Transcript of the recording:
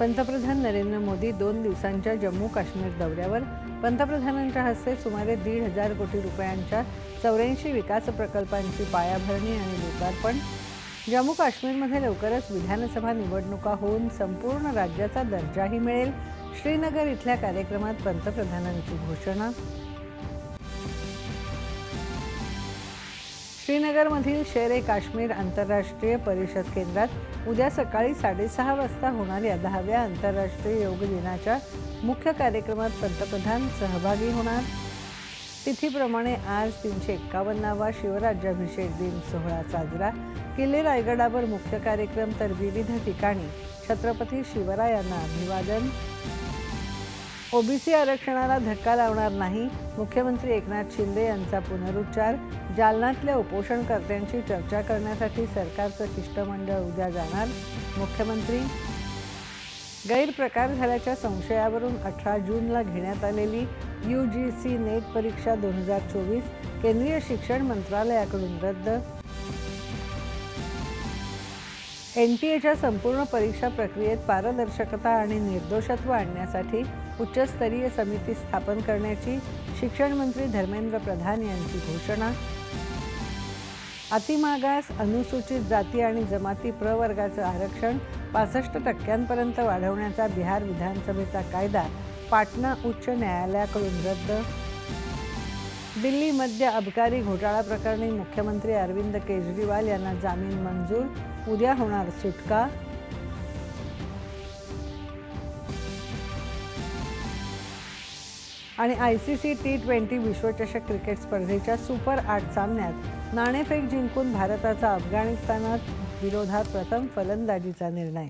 पंतप्रधान नरेंद्र मोदी दोन दिवसांच्या जम्मू काश्मीर दौऱ्यावर. पंतप्रधानांच्या हस्ते सुमारे दीड हजार कोटी रुपयांच्या चौऱ्याऐंशी विकास प्रकल्पांची पायाभरणी आणि लोकार्पण. जम्मू काश्मीरमध्ये लवकरच विधानसभा निवडणुका होऊन संपूर्ण राज्याचा दर्जाही मिळेल. श्रीनगर इथल्या कार्यक्रमात पंतप्रधानांची घोषणा. श्रीनगरमधील शेर ए काश्मीर आंतरराष्ट्रीय परिषद केंद्रात उद्या सकाळी साडेसहा वाजता होणाऱ्या दहाव्या आंतरराष्ट्रीय योग दिनाच्या मुख्य कार्यक्रमात पंतप्रधान सहभागी होणार. तिथीप्रमाणे आज तीनशे एक्कावन्नावा शिवराज्याभिषेक दिन सोहळा साजरा. किल्ले रायगडावर मुख्य कार्यक्रम तर विविध ठिकाणी. छत्रपती शिवरायांना अभिवादन. ओबीसी आरक्षणाला धक्का लावणार नाही मुख्यमंत्री एकनाथ शिंदे यांचा पुनरुच्चार जालन्यातल्या उपोषणकर्त्यांशी चर्चा करण्यासाठी सरकारचं शिष्टमंडळ उद्या जाणार मुख्यमंत्री गैरप्रकार झाल्याच्या संशयावरून अठरा जूनला घेण्यात आलेली यू जी सी नेट परीक्षा दोन हजार चोवीस केंद्रीय शिक्षण मंत्रालयाकडून रद्द एन टी एच्या संपूर्ण परीक्षा प्रक्रियेत पारदर्शकता आणि निर्दोषत्व आणण्यासाठी उच्चस्तरीय समिती स्थापन करण्याची शिक्षण मंत्री धर्मेंद्र प्रधान यांची घोषणा. अतिमागास अनुसूचित जाती आणि जमाती प्रवर्गाचं आरक्षण पासष्ट टक्क्यांपर्यंत वाढवण्याचा बिहार विधानसभेचा कायदा पाटणा उच्च न्यायालयाकडून रद्द. दिल्ली मद्य अबकारी घोटाळा प्रकरणी मुख्यमंत्री अरविंद केजरीवाल यांना जामीन मंजूर. उद्या होणार सुटका. आणि I C C T twenty विश्वचषक क्रिकेट स्पर्धेच्या सुपर आठ सामन्यात नाणेफेक जिंकून भारताचा अफगाणिस्तानात विरोधात प्रथम फलंदाजीचा निर्णय.